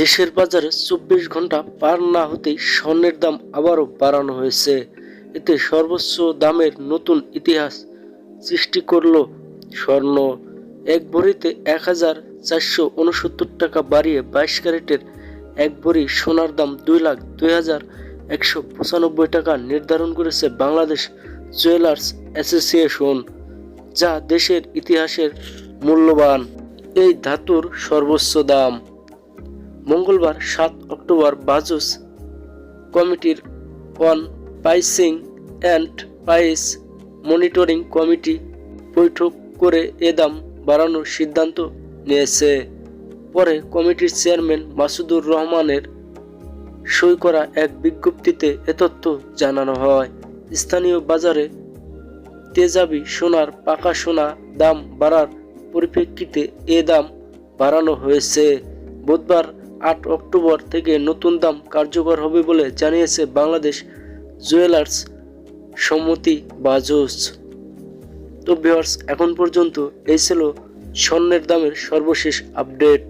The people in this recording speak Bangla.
দেশের বাজারে চব্বিশ ঘণ্টা পার না হতেই স্বর্ণের দাম আবারও বাড়ানো হয়েছে। এতে সর্বোচ্চ দামের নতুন ইতিহাস সৃষ্টি করল স্বর্ণ। এক ভরিতে এক হাজার চারশো উনসত্তর টাকা বাড়িয়ে বাইশ ক্যারেটের এক ভরি সোনার দাম দুই লাখ দুই হাজার একশো পঁচানব্বই টাকা নির্ধারণ করেছে বাংলাদেশ জুয়েলার্স অ্যাসোসিয়েশন, যা দেশের ইতিহাসের মূল্যবান। এই ধাতুর সর্বোচ্চ দাম মঙ্গলবার সাত অক্টোবর বাজুস কমিটির on pricing and price monitoring committee বৈঠক করে এ দাম বাড়ানোর সিদ্ধান্ত নিয়েছে। পরে কমিটির চেয়ারম্যান মাসুদুর রহমানের সই করা এক বিজ্ঞপ্তিতে এ তথ্য জানানো হয়। স্থানীয় বাজারে তেজাবি সোনার পাকা সোনা দাম বাড়ার পরিপ্রেক্ষিতে এ দাম বাড়ানো হয়েছে। বুধবার আট অক্টোবর থেকে নতুন দাম কার্যকর হবে বলে জানিয়েছে বাংলাদেশ জুয়েলার্স সম্মতি বা জোস। তো ভিওয়ার্স এখন পর্যন্ত এই ছিল স্বর্ণের দামের সর্বশেষ আপডেট।